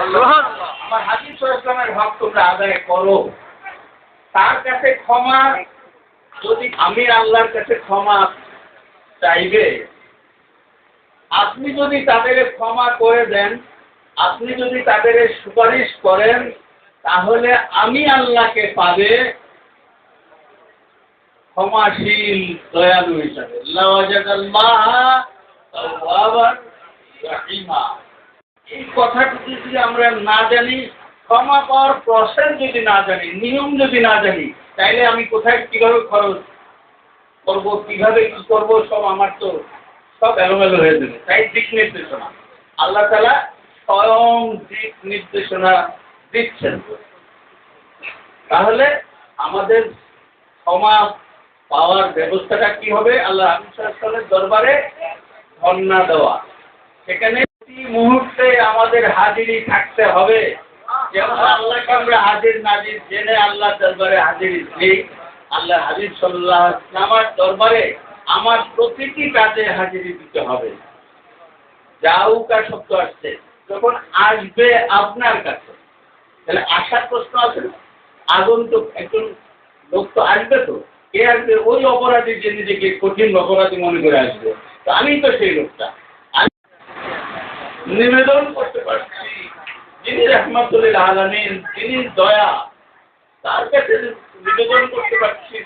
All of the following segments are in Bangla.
আমার হাজির ইসলামের হক তোমরা আদায় করো। তার কাছে ক্ষমা, যদি আমি আল্লাহর কাছে ক্ষমা চাইবে, আপনি যদি তাদের ক্ষমা করে দেন, আপনি যদি তাদের সুপারিশ করেন, তাহলে আমি আল্লাহকে পাবে ক্ষমাশীল, দয়ালু হিসাবে। কথাটুকু যদি আমরা না জানি, ক্ষমা পাওয়ার প্রসেস যদি না জানি, নিয়ম যদি না জানি, তাইলে আমি কোথায় কীভাবে খরচ করব, কীভাবে কি করব, সব আমার তো সব এলোমেলো হয়ে যাবে। তাই দিক নির্দেশনা। আল্লাহ তালা স্বয়ং দিক নির্দেশনা দিচ্ছেন। তাহলে আমাদের ক্ষমা পাওয়ার ব্যবস্থাটা কি হবে? আল্লাহ আমিনের দরবারে ধর্ণা দেওয়া। সেখানে প্রতি মুহূর্তে আমাদের হাজিরি থাকতে হবে। যেমন আল্লাহকে আমরা হাজির নাজির জেনে আল্লাহ দরবারে হাজিরি দিই। আল্লাহ হাজির সাল্লাহ আমার দরবারে আমার প্রতিটি কাজে হাজিরি দিতে হবে। যা যাউকা শব্দ আসছে। যখন আসবে আপনার কাছে, তাহলে আসার প্রশ্ন আছে না? আগন্তুক একজন লোক তো আসবে তো, কে আসবে? ওই অপরাধী যে নিজেকে কঠিন অপরাধী মনে করে আসবে। তো আমি তো সেই লোকটা। নিবেদন করতে পারছি যিনি রহমতুল্লিল আলমিন যিনি দয়া তার কাছে নিবেদন করতে পারছি।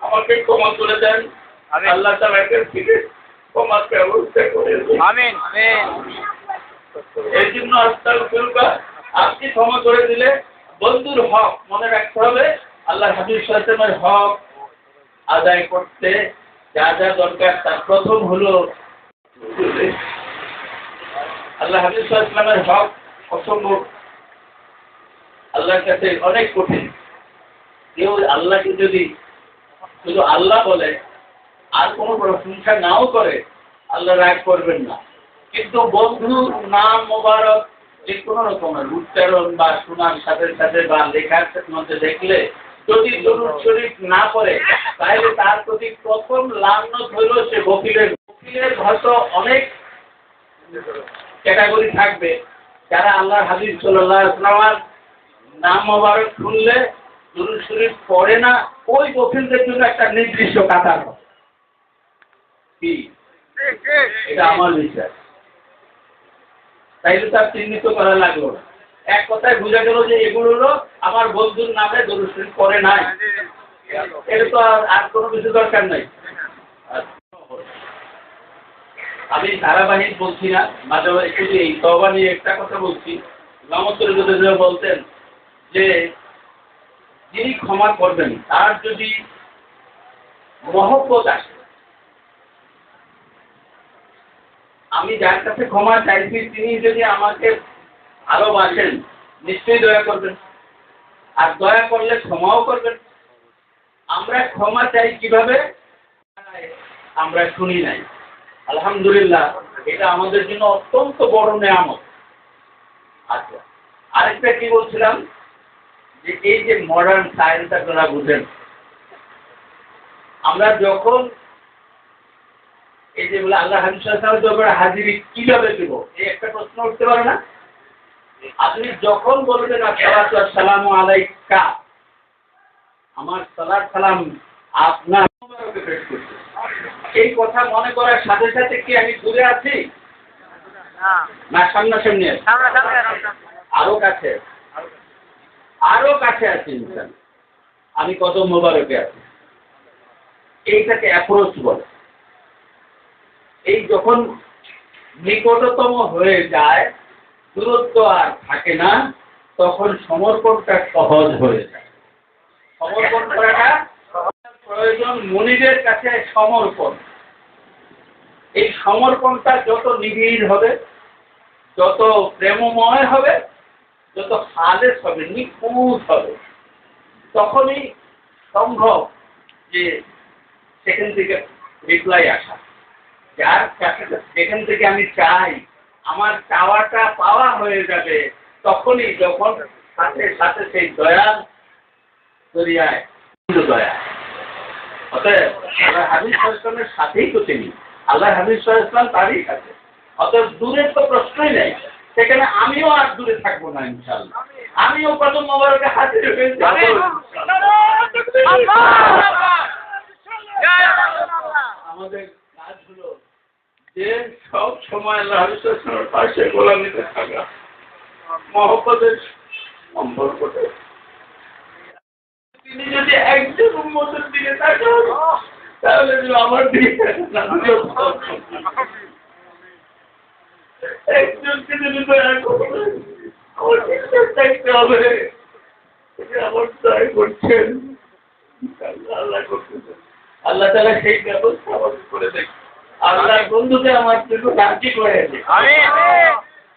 আমাকে ক্ষমা করে দেন। আল্লাহ তালাকে থেকে ক্ষমার ব্যবস্থা করে দিন। আমিন এই জন্য আস্তাল ফিরকা আপনি ক্ষমা করে দিলে বন্ধুর হক মনে রাখতে হবে। আল্লাহ হাবিব সাল্লামের হক আদায় করতে যা যা দরকার তার প্রথম হলো আল্লাহ হাবিব সাল্লামের হক অসম্ভব। আল্লাহর কাছে অনেক কঠিন। কেউ আল্লাহকে যদি শুধু আল্লাহ বলে, আর কোনো প্রশংসা নাও করে, আল্লাহ রাগ করবেন না। কিন্তু বন্ধুর নাম মোবারক, যে কোনো রকমের উচ্চারণ বা শোনার সাথে সাথে বা লেখার মধ্যে দেখলে যদি দরুদ শরীফ না পড়ে, তাহলে তার প্রতি প্রথম লান্নত হইল সে বকিলের। বকিলের হয়তো অনেক ক্যাটাগরি থাকবে। যারা আল্লাহ হাবিব সাল্লাহ ইসলামার নাম মোবারক শুনলে, দরুদ শরীফ পড়ে না, ওই বকিলদের জন্য একটা নির্দিষ্ট কাতার। কি? এটা আমার বিশ্বাস। তাইলে তার চিহ্নিত করা লাগল না। এক কথায় বোঝা গেল যে এগুলো হলো আমার বন্ধুর নামে দরুশরীফ করে নাই। এটা তো আর আর কোনো কিছু দরকার নাই। আমি ধারাবাহিক বলছি না, মাঝে মাঝে এই তবা নিয়ে একটা কথা বলছি। যদি বলতেন যে, যিনি ক্ষমা করবেন, তার যদি মহব্বত আসে, আমি যার কাছে ক্ষমা চাইছি, তিনি যদি আমাকে ভালোবাসেন, নিশ্চয়ই দয়া করবেন। আর দয়া করলে ক্ষমাও করবেন। আমরা ক্ষমা চাই কীভাবে? আমরা শুনি নাই। আলহামদুলিল্লাহ, এটা আমাদের জন্য অত্যন্ত বড় নেয়ামত। আচ্ছা আরেকটা কি বলছিলাম? যে এই যে মডার্ন সায়েন্স আপনারা বুঝেন। আমরা যখন এই যে বলে আল্লাহ হাবিবের দরবারে হাজিরি কীভাবে দেব, এই একটা প্রশ্ন উঠতে পারে না? আপনি যখন বলবেন আসসালামু আলাইকা আমার সালাম আপনার করছি। এই কথা মনে করার সাথে সাথে কি আমি দূরে আছি? না। সামনাসামনি আছি। সামনে সামনে আরও কাছে আরও কাছে আছি ইনসান আমি কত মোবারকে আছি। এইটাকে অ্যাপ্রোচ বলে। এই যখন নিকটতম হয়ে যায় দূরত্ব আর থাকে না তখন সমর্পণটা সহজ হয়ে যায়। সমর্পণ করাটা প্রয়োজন মনিরের কাছে সমর্পণ। এই সমর্পণটা যত নিবিড় হবে, যত প্রেমময় হবে, যত হালেস হবে, নিখুঁত হবে, তখনই সম্ভব যে সেখান থেকে রিপ্লাই আসা। যার কাছে যেখান থেকে আমি চাই, আমার চাওয়াটা পাওয়া হয়ে যাবে, তখনই যখন সাথে সাথে সেই দয়া দরিয়ায়, দয়া। অতএব আল্লাহ হাবিব ইসলামের সাথেই তো তিনি। আল্লাহ হাবিব ইসলাম তারই কাছে অতএব দূরের তো প্রশ্নই নেই। সেখানে আমিও আর দূরে থাকব না ইনশাল্লাহ আমিও প্রথম মোবারকে হাজির হয়ে আমাদের কাজ হলো যে সব সময় আল্লাহ হাবিবের পাশে গোলামিতে থাকা। মহব্বতের সম্পর্কটা তিনি যদি একজন উন্মতের দিকে তাকান তাহলে আমার দিকে একজনকে যদি দয়া করবেন আমার বিশ্বাস থাকতে হবে। আমার দয়া করছেন। আল্লাহ আল্লাহ করতেছেন আল্লাহ সেই ব্যবস্থা আমাকে করে দেখ আল্লাহ বন্ধুকে আমার জন্য রাজি করে দেয়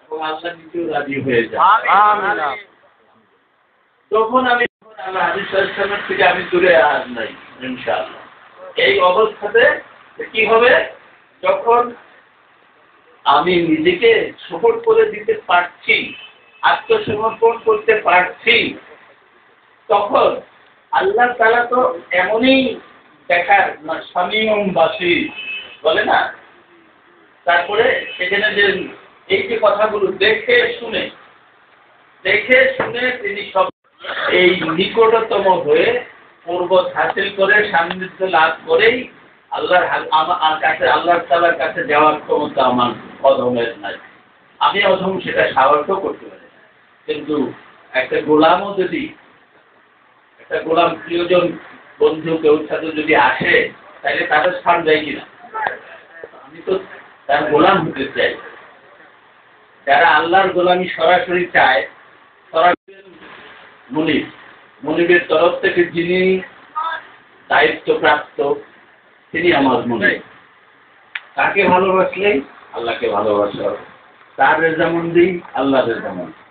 এবং আল্লাহ নিজেও রাজি হয়ে যায় তখন আমি আল্লাহ হাদিস সাল্লামের থেকে আমি দূরে আর এই অবস্থাতে কি হবে? যখন আমি নিজেকে সফল করে দিতে পারছি, আত্মসমর্পণ করতে পারছি, তখন আল্লাহ তালা তো এমনই দেখার না স্বামীম বাসী বলে না? তারপরে সেখানে যে এই যে কথাগুলো দেখে শুনে দেখে শুনে তিনি সব এই নিকটতম হয়ে পূর্বত হাসিল করে, সান্নিধ্য লাভ করেই আল্লাহর আমার কাছে আল্লাহ তালার কাছে যাওয়ার ক্ষমতা আমার অধমের নাই। আমি অধম সেটা সামর্থ্য করতে পারি কিন্তু একটা গোলামও যদি একটা গোলাম প্রিয়জন বন্ধু কেউ সাথে যদি আসে, তাহলে তাদের স্থান দেয় কিনা? আমি তো তার গোলাম হতে চাই। যারা আল্লাহর গোলামি সরাসরি চায়, সরাসরি মনিব। মনিবের তরফ থেকে যিনি দায়িত্বপ্রাপ্ত তিনি আমার মনে তাকে ভালোবাসলেই? আল্লাহকে ভালোবাসা। হবে। তার রেজামন্দি আল্লাহ রেজামন্দি